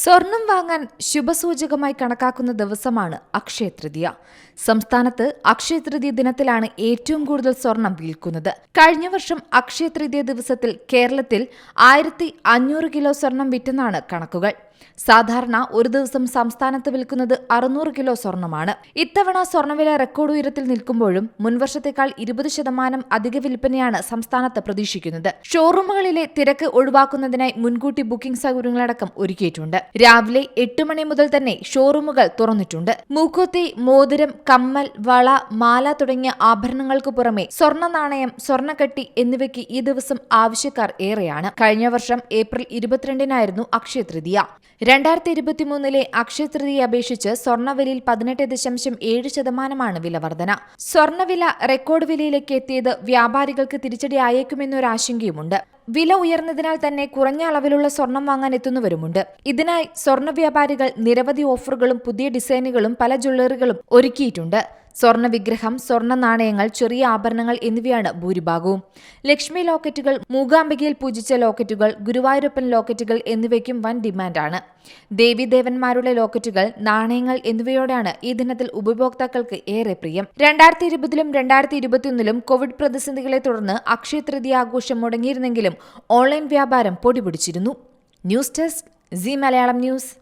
സ്വർണം വാങ്ങാൻ ശുഭസൂചകമായി കണക്കാക്കുന്ന ദിവസമാണ് അക്ഷയ തൃതീയ. സംസ്ഥാനത്ത് അക്ഷയ തൃതീയ ദിനത്തിലാണ് ഏറ്റവും കൂടുതൽ സ്വർണം വിൽക്കുന്നത്. കഴിഞ്ഞ വർഷം അക്ഷയ തൃതീയ ദിവസത്തിൽ കേരളത്തിൽ ആയിരത്തി കിലോ സ്വർണം വിറ്റെന്നാണ് കണക്കുകൾ. സാധാരണ ഒരു ദിവസം സംസ്ഥാനത്ത് വിൽക്കുന്നത് അറുന്നൂറ് കിലോ സ്വർണമാണ്. ഇത്തവണ സ്വർണവില റെക്കോർഡ് ഉയരത്തിൽ നിൽക്കുമ്പോഴും മുൻവർഷത്തേക്കാൾ ഇരുപത് ശതമാനം അധിക വിൽപ്പനയാണ് സംസ്ഥാനത്ത് പ്രതീക്ഷിക്കുന്നത്. ഷോറൂമുകളിലെ തിരക്ക് ഒഴിവാക്കുന്നതിനായി മുൻകൂട്ടി ബുക്കിംഗ് സൗകര്യങ്ങളടക്കം ഒരുക്കിയിട്ടുണ്ട്. രാവിലെ എട്ട് മണി മുതൽ തന്നെ ഷോറൂമുകൾ തുറന്നിട്ടുണ്ട്. മൂക്കുത്തി മോതിരം കമ്മൽ വള മാല തുടങ്ങിയ ആഭരണങ്ങൾക്ക് പുറമെ സ്വർണ നാണയം സ്വർണക്കട്ടി എന്നിവയ്ക്ക് ഈ ദിവസം ആവശ്യക്കാർ ഏറെയാണ്. കഴിഞ്ഞ വർഷം ഏപ്രിൽ ഇരുപത്തിരണ്ടിനായിരുന്നു അക്ഷയ തൃതീയ. രണ്ടായിരത്തി ഇരുപത്തിമൂന്നിലെ അക്ഷയ തൃതീയെ അപേക്ഷിച്ച് സ്വർണവിലയിൽ പതിനെട്ട് ദശാംശം ഏഴ് ശതമാനമാണ് വില വർധന. സ്വർണവില റെക്കോർഡ് വിലയിലേക്ക് എത്തിയത് വ്യാപാരികൾക്ക് തിരിച്ചടിയായേക്കുമെന്നൊരാശങ്കയുമുണ്ട്. വില ഉയർന്നതിനാൽ തന്നെ കുറഞ്ഞ അളവിലുള്ള സ്വർണം വാങ്ങാൻ എത്തുന്നവരുമുണ്ട്. ഇതിനായി സ്വർണ വ്യാപാരികൾ നിരവധി ഓഫറുകളും പുതിയ ഡിസൈനുകളും പല ജ്വല്ലറികളും ഒരുക്കിയിട്ടുണ്ട്. സ്വർണ വിഗ്രഹം സ്വർണ നാണയങ്ങൾ ചെറിയ ആഭരണങ്ങൾ എന്നിവയാണ് ഭൂരിഭാഗവും. ലക്ഷ്മി ലോക്കറ്റുകൾ മൂകാംബികയിൽ പൂജിച്ച ലോക്കറ്റുകൾ ഗുരുവായൂരപ്പൻ ലോക്കറ്റുകൾ എന്നിവയ്ക്കും വൻ ഡിമാൻഡാണ്. ദേവീദേവന്മാരുടെ ലോക്കറ്റുകൾ നാണയങ്ങൾ എന്നിവയോടാണ് ഈ ദിനത്തിൽ ഉപഭോക്താക്കൾക്ക് ഏറെ പ്രിയം. രണ്ടായിരത്തി ഇരുപതിലും രണ്ടായിരത്തി ഇരുപത്തിയൊന്നിലും കോവിഡ് പ്രതിസന്ധികളെ തുടർന്ന് അക്ഷയ തൃതീയ ആഘോഷം മുടങ്ങിയിരുന്നെങ്കിലും ഓൺലൈൻ വ്യാപാരം പൊടിപിടിച്ചിരുന്നു. News desk C Malayalam news.